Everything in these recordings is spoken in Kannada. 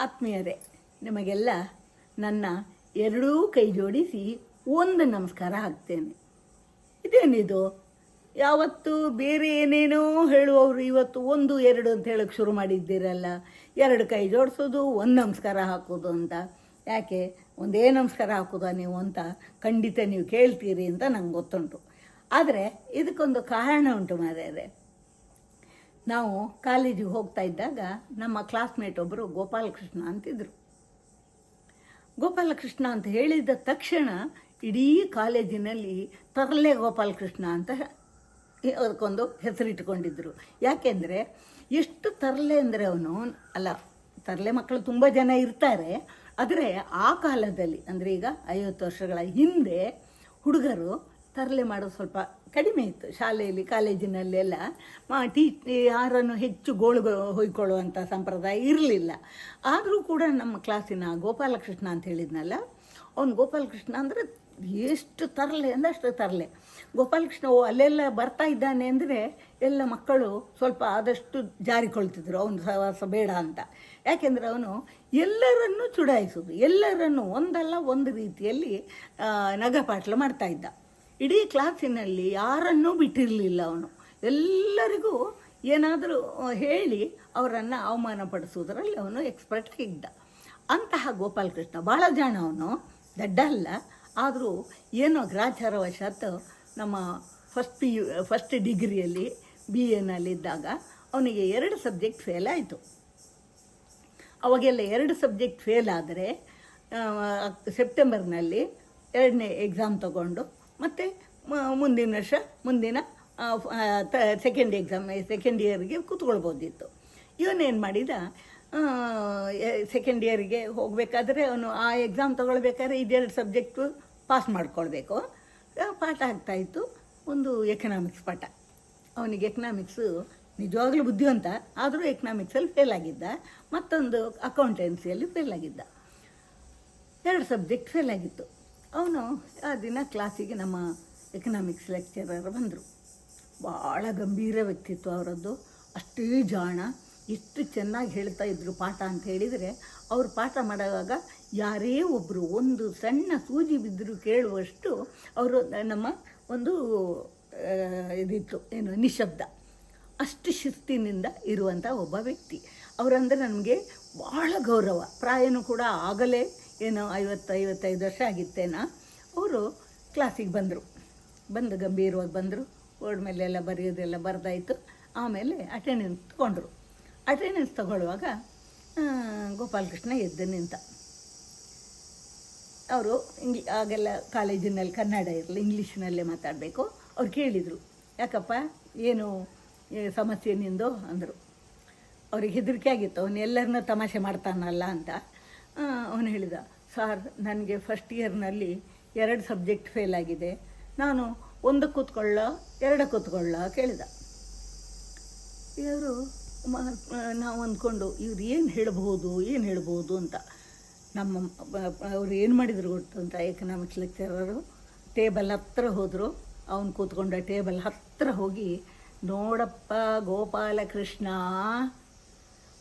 ಆತ್ಮೀಯರೇ, ನಿಮಗೆಲ್ಲ ನನ್ನ ಎರಡೂ ಕೈ ಜೋಡಿಸಿ ಒಂದು ನಮಸ್ಕಾರ ಹಾಕ್ತೇನೆ. ಇದೇನಿದು? ಯಾವತ್ತು ಬೇರೆ ಏನೇನೋ ಹೇಳುವವರು ಇವತ್ತು ಒಂದು, ಎರಡು ಅಂತ ಹೇಳಕ್ಕೆ ಶುರು ಮಾಡಿದ್ದೀರಲ್ಲ. ಎರಡು ಕೈ ಜೋಡಿಸೋದು, ಒಂದು ನಮಸ್ಕಾರ ಹಾಕೋದು ಅಂತ. ಯಾಕೆ? ಒಂದೇ ನಮಸ್ಕಾರ ಹಾಕೋದಾ ನೀವು ಅಂತ ಖಂಡಿತ ನೀವು ಕೇಳ್ತೀರಿ ಅಂತ ನಂಗೆ ಗೊತ್ತುಂಟು. ಆದರೆ ಇದಕ್ಕೊಂದು ಕಾರಣ ಉಂಟು ಮಾರ್ಯಾರೆ ನಾವು ಕಾಲೇಜಿಗೆ ಹೋಗ್ತಾ ಇದ್ದಾಗ ನಮ್ಮ ಕ್ಲಾಸ್ಮೇಟ್ ಒಬ್ಬರು ಗೋಪಾಲಕೃಷ್ಣ ಅಂತಿದ್ರು. ಗೋಪಾಲಕೃಷ್ಣ ಅಂತ ಹೇಳಿದ ತಕ್ಷಣ ಇಡೀ ಕಾಲೇಜಿನಲ್ಲಿ ತರಲೆ ಗೋಪಾಲಕೃಷ್ಣ ಅಂತ ಅದಕ್ಕೊಂದು ಹೆಸರಿಟ್ಟುಕೊಂಡಿದ್ದರು ಯಾಕೆಂದರೆ ಎಷ್ಟು ತರಲೆ ಅಂದರೆ ಅವನು, ಅಲ್ಲ, ತರಲೆ ಮಕ್ಕಳು ತುಂಬ ಜನ ಇರ್ತಾರೆ. ಆದರೆ ಆ ಕಾಲದಲ್ಲಿ, ಅಂದರೆ ಈಗ ಐವತ್ತು ವರ್ಷಗಳ ಹಿಂದೆ ಹುಡುಗರು ತರಲೆ ಮಾಡೋದು ಸ್ವಲ್ಪ ಕಡಿಮೆ ಇತ್ತು ಶಾಲೆಯಲ್ಲಿ ಕಾಲೇಜಿನಲ್ಲೆಲ್ಲ ಮಾ, ಟೀ ಯಾರನ್ನು ಹೆಚ್ಚು ಗೋಳು ಹೊಯ್ಕೊಳ್ಳುವಂಥ ಸಂಪ್ರದಾಯ ಇರಲಿಲ್ಲ. ಆದರೂ ಕೂಡ ನಮ್ಮ ಕ್ಲಾಸಿನ ಗೋಪಾಲಕೃಷ್ಣ ಅಂತ ಹೇಳಿದ್ನಲ್ಲ, ಅವ್ನು ಗೋಪಾಲಕೃಷ್ಣ ಅಂದರೆ ಎಷ್ಟು ತರಲೆ ಅಂದರೆ ಅಷ್ಟು ತರಲೆ. ಗೋಪಾಲಕೃಷ್ಣ, ಓ, ಅಲ್ಲೆಲ್ಲ ಬರ್ತಾ ಇದ್ದಾನೆ ಅಂದರೆ ಎಲ್ಲ ಮಕ್ಕಳು ಸ್ವಲ್ಪ ಆದಷ್ಟು ಜಾರಿಕೊಳ್ತಿದ್ರು, ಅವನು ಸಹವಾಸ ಬೇಡ ಅಂತ. ಯಾಕೆಂದರೆ ಅವನು ಎಲ್ಲರನ್ನೂ ಚುಡಾಯಿಸೋದು, ಎಲ್ಲರನ್ನು ಒಂದಲ್ಲ ಒಂದು ರೀತಿಯಲ್ಲಿ ನಗಪಾಟ್ಲು ಮಾಡ್ತಾ ಇದ್ದ. ಇಡೀ ಕ್ಲಾಸಿನಲ್ಲಿ ಯಾರನ್ನೂ ಬಿಟ್ಟಿರಲಿಲ್ಲ ಅವನು. ಎಲ್ಲರಿಗೂ ಏನಾದರೂ ಹೇಳಿ ಅವರನ್ನು ಅವಮಾನ ಪಡಿಸೋದ್ರಲ್ಲಿ ಅವನು ಎಕ್ಸ್ಪರ್ಟ್ ಇದ್ದ ಅಂತಹ ಗೋಪಾಲಕೃಷ್ಣ ಭಾಳ ಜಾಣ ಅವನು ದಡ್ಡ ಅಲ್ಲ ಆದರೂ ಏನೋ ಗ್ರಾಚಾರವಶಾತ್ ನಮ್ಮ ಫಸ್ಟ್ ಪಿ ಯು ಫಸ್ಟ್ ಡಿಗ್ರಿಯಲ್ಲಿ ಬಿ ಎನಲ್ಲಿದ್ದಾಗ ಅವನಿಗೆ ಎರಡು ಸಬ್ಜೆಕ್ಟ್ ಫೇಲ್ ಆಯಿತು. ಅವಾಗೆಲ್ಲ ಎರಡು ಸಬ್ಜೆಕ್ಟ್ ಫೇಲ್ ಆದರೆ ಸೆಪ್ಟೆಂಬರ್ನಲ್ಲಿ ಎರಡನೇ ಎಕ್ಸಾಮ್ ತಗೊಂಡು ಮತ್ತು ಮುಂದಿನ ವರ್ಷ, ಮುಂದಿನ ತ ಸೆಕೆಂಡ್ ಎಕ್ಸಾಮ್ ಸೆಕೆಂಡ್ ಇಯರ್ಗೆ ಕೂತ್ಕೊಳ್ಬೋದಿತ್ತು. ಇವನೇನು ಮಾಡಿದ? ಸೆಕೆಂಡ್ ಇಯರಿಗೆ ಹೋಗಬೇಕಾದ್ರೆ ಅವನು ಆ ಎಕ್ಸಾಮ್ ತೊಗೊಳ್ಬೇಕಾದ್ರೆ ಇದೆರಡು ಸಬ್ಜೆಕ್ಟು ಪಾಸ್ ಮಾಡ್ಕೊಳ್ಬೇಕು. ಪಾಠ ಆಗ್ತಾಯಿತ್ತು ಒಂದು ಎಕನಾಮಿಕ್ಸ್ ಪಾಠ. ಅವನಿಗೆ ಎಕನಾಮಿಕ್ಸು ನಿಜವಾಗ್ಲೂ ಬುದ್ಧಿವಂತ, ಆದರೂ ಎಕನಾಮಿಕ್ಸಲ್ಲಿ ಫೇಲ್ ಆಗಿದ್ದ. ಮತ್ತೊಂದು ಅಕೌಂಟೆನ್ಸಿಯಲ್ಲಿ ಫೇಲ್ ಆಗಿದ್ದ. ಎರಡು ಸಬ್ಜೆಕ್ಟ್ ಫೇಲ್ ಆಗಿತ್ತು. ಅವನು ಆ ದಿನ ಕ್ಲಾಸಿಗೆ ನಮ್ಮ ಎಕನಾಮಿಕ್ಸ್ ಲೆಕ್ಚರರ್ ಬಂದರು. ಭಾಳ ಗಂಭೀರ ವ್ಯಕ್ತಿತ್ವ ಅವರದ್ದು. ಅಷ್ಟೇ ಜಾಣ. ಎಷ್ಟು ಚೆನ್ನಾಗಿ ಹೇಳ್ತಾ ಇದ್ರು ಪಾಠ ಅಂತ ಹೇಳಿದರೆ ಅವರು ಪಾಠ ಮಾಡುವಾಗ ಯಾರೇ ಒಬ್ಬರು ಒಂದು ಸಣ್ಣ ಸೂಜಿ ಬಿದ್ದರೂ ಕೇಳುವಷ್ಟು ಅವರು ನಮ್ಮ ಒಂದು ಇದಿತ್ತು. ಏನು, ನಿಶಬ್ದ. ಅಷ್ಟು ಶಿಸ್ತಿನಿಂದ ಇರುವಂಥ ಒಬ್ಬ ವ್ಯಕ್ತಿ. ಅವರಂದರೆ ನಮಗೆ ಭಾಳ ಗೌರವ. ಪ್ರಾಯನೂ ಕೂಡ ಆಗಲೇ ಏನೋ ಐವತ್ತು, ಐವತ್ತೈದು ವರ್ಷ ಆಗಿತ್ತೇನೋ, ಅವರು ಕ್ಲಾಸಿಗೆ ಬಂದರು. ಬಂದು ಗಂಭೀರವಾಗಿ ಬಂದರು. ಬೋರ್ಡ್ ಮೇಲೆಲ್ಲ ಬರೆಯೋದೆಲ್ಲ ಬರೆದಾಯಿತು. ಆಮೇಲೆ ಅಟೆಂಡೆನ್ಸ್ ತೊಗೊಂಡ್ರು. ಅಟೆಂಡೆನ್ಸ್ ತಗೊಳ್ಳುವಾಗ ಗೋಪಾಲಕೃಷ್ಣ ಎದ್ದು ನಿಂತ. ಅವರು ಇಂಗ್ಲಿ, ಆಗೆಲ್ಲ ಕಾಲೇಜಿನಲ್ಲಿ ಕನ್ನಡ ಇರಲಿ, ಇಂಗ್ಲೀಷ್ನಲ್ಲೇ ಮಾತಾಡಬೇಕು. ಅವ್ರು ಕೇಳಿದರು, ಯಾಕಪ್ಪ, ಏನು ಸಮಸ್ಯೆ ನಿಂದು? ಅಂದರು. ಅವ್ರಿಗೆ ಹೆದರಿಕೆ ಆಗಿತ್ತು. ಅವನು ಎಲ್ಲರನ್ನ ತಮಾಷೆ ಮಾಡ್ತಾನಲ್ಲ ಅಂತ. ಅವನು ಹೇಳಿದ, ಸಾರ್, ನನಗೆ ಫಸ್ಟ್ ಇಯರ್ನಲ್ಲಿ ಎರಡು ಸಬ್ಜೆಕ್ಟ್ ಫೇಲ್ ಆಗಿದೆ. ನಾನು ಒಂದು ಕೂತ್ಕೊಳ್ಳ ಎರಡು ಕೂತ್ಕೊಳ್ಳ ಕೇಳಿದ. ಇವರು ನಾವು ಅಂದ್ಕೊಂಡು, ಇವ್ರು ಏನು ಹೇಳ್ಬೋದು ಏನು ಹೇಳ್ಬೋದು ಅಂತ. ನಮ್ಮ, ಅವ್ರು ಏನು ಮಾಡಿದ್ರು ಗೊತ್ತು ಅಂತ ಎಕನಾಮಿಕ್ಸ್ ಲೆಕ್ಚರರು ಟೇಬಲ್ ಹತ್ರ ಹೋದರು. ಅವನು ಕೂತ್ಕೊಂಡ ಟೇಬಲ್ ಹತ್ರ ಹೋಗಿ, ನೋಡಪ್ಪ ಗೋಪಾಲಕೃಷ್ಣ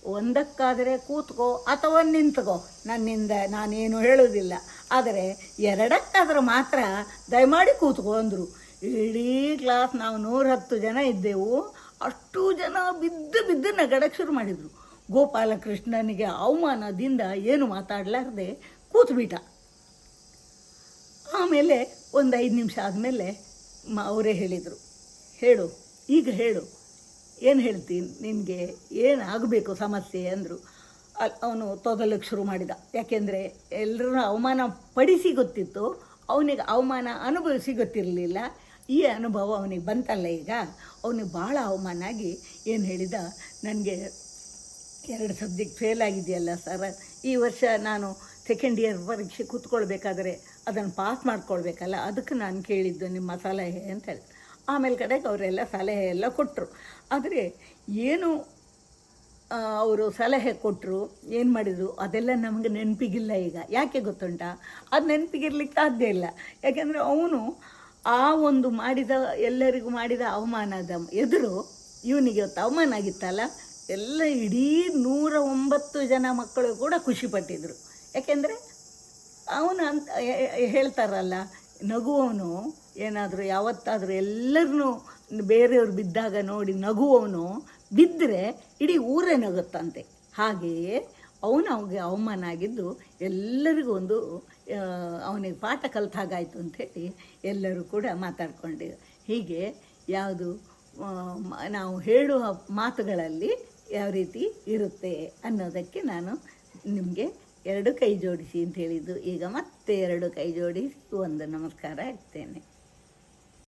ಒಂದಕ್ಕಾದರೆ ಕೂತ್ಕೋ ಅಥವಾ ನಿಂತ್ಕೋ. ನನ್ನಿಂದ ನಾನೇನು ಹೇಳೋದಿಲ್ಲ ಆದರೆ ಎರಡಕ್ಕಾದ್ರೆ ಮಾತ್ರ ದಯಮಾಡಿ ಕೂತ್ಕೋ ಅಂದರು. ಇಡೀ ಕ್ಲಾಸ್ ನಾವು ನೂರ ಹತ್ತು ಜನ ಇದ್ದೆವು. ಅಷ್ಟು ಜನ ಬಿದ್ದು ಬಿದ್ದು ನಗಡಕ್ಕೆ ಶುರು ಮಾಡಿದರು. ಗೋಪಾಲಕೃಷ್ಣನಿಗೆ ಅವಮಾನದಿಂದ ಏನು ಮಾತಾಡಲಾರ್ದೆ ಕೂತ್ಬಿಟ್ಟ. ಆಮೇಲೆ ಒಂದು ಐದು ನಿಮಿಷ ಆದಮೇಲೆ ಅವರೇ ಹೇಳಿದರು. ಹೇಳು, ಈಗ ಹೇಳು. ಏನು ಹೇಳ್ತೀನಿ ನಿನಗೆ ಏನು ಆಗಬೇಕು ಸಮಸ್ಯೆ ಅಂದರು. ಅವನು ತೊದಲಕ್ಕೆ ಶುರು ಮಾಡಿದ. ಯಾಕೆಂದರೆ ಎಲ್ಲರೂ ಅವಮಾನ ಪಡಿಸಿ ಗೊತ್ತಿತ್ತು. ಅವನಿಗೆ ಅವಮಾನ ಅನುಭವಿಸಿ ಗೊತ್ತಿರಲಿಲ್ಲ. ಈ ಅನುಭವ ಅವನಿಗೆ ಬಂತಲ್ಲ ಈಗ. ಅವನಿಗೆ ಭಾಳ ಅವಮಾನ ಆಗಿ ಏನು ಹೇಳಿದ, ನನಗೆ ಎರಡು ಸಬ್ಜೆಕ್ಟ್ ಫೇಲ್ ಆಗಿದೆಯಲ್ಲ ಸರ್. ಈ ವರ್ಷ ನಾನು ಸೆಕೆಂಡ್ ಇಯರ್ ಪರೀಕ್ಷೆ ಕೂತ್ಕೊಳ್ಬೇಕಾದ್ರೆ ಅದನ್ನು ಪಾಸ್ ಮಾಡ್ಕೊಳ್ಬೇಕಲ್ಲ. ಅದಕ್ಕೆ ನಾನು ಕೇಳಿದ್ದು ನಿಮ್ಮ ಸಲಹೆ ಅಂತ ಹೇಳಿ. ಆಮೇಲೆ ಕಡೆಗೆ ಅವರೆಲ್ಲ ಸಲಹೆ ಎಲ್ಲ ಕೊಟ್ಟರು ಆದರೆ ಏನು ಅವರು ಸಲಹೆ ಕೊಟ್ಟರು ಏನು ಮಾಡಿದರು, ಅದೆಲ್ಲ ನಮಗೆ ನೆನಪಿಗಿಲ್ಲ ಈಗ. ಯಾಕೆ ಗೊತ್ತುಂಟಾ? ಅದು ನೆನಪಿಗಿರ್ಲಿಕ್ಕೆ ಸಾಧ್ಯ ಇಲ್ಲ. ಯಾಕೆಂದರೆ ಅವನು ಆ ಒಂದು ಮಾಡಿದ, ಎಲ್ಲರಿಗೂ ಮಾಡಿದ ಅವಮಾನದ ಎದುರು ಇವನಿಗೆ ಇವತ್ತು ಅವಮಾನ ಆಗಿತ್ತಲ್ಲ, ಎಲ್ಲ ಇಡೀ ನೂರ ಒಂಬತ್ತು ಜನ ಮಕ್ಕಳು ಕೂಡ ಖುಷಿಪಟ್ಟಿದ್ರು ಯಾಕೆಂದರೆ ಅವನು ಅಂತ ಹೇಳ್ತಾರಲ್ಲ ನಗುವವನು, ಏನಾದರೂ ಯಾವತ್ತಾದರೂ ಎಲ್ಲರನ್ನೂ ಬೇರೆಯವ್ರು ಬಿದ್ದಾಗ ನೋಡಿ ನಗುವವನು ಬಿದ್ದರೆ ಇಡೀ ಊರೇ ನಗುತ್ತಂತೆ. ಹಾಗೆಯೇ ಅವನು ಅವನಿಗೆ ಅವಮಾನ ಆಗಿದ್ದು ಎಲ್ಲರಿಗೂ ಒಂದು ಅವನಿಗೆ ಪಾಠ ಅಂತ ಹೇಳಿ ಎಲ್ಲರೂ ಕೂಡ ಮಾತಾಡ್ಕೊಂಡು ಹೀಗೆ ಯಾವುದು ನಾವು ಹೇಳುವ ಮಾತುಗಳಲ್ಲಿ ಯಾವ ರೀತಿ ಇರುತ್ತೆ ಅನ್ನೋದಕ್ಕೆ ನಾನು ನಿಮಗೆ ಎರಡು ಕೈ ಜೋಡಿಸಿ ಅಂತ ಹೇಳಿದ್ದು. ಈಗ ಮತ್ತೆ ಎರಡು ಕೈ ಜೋಡಿಸಿ ಒಂದು ನಮಸ್ಕಾರ ಇಡ್ತೇನೆ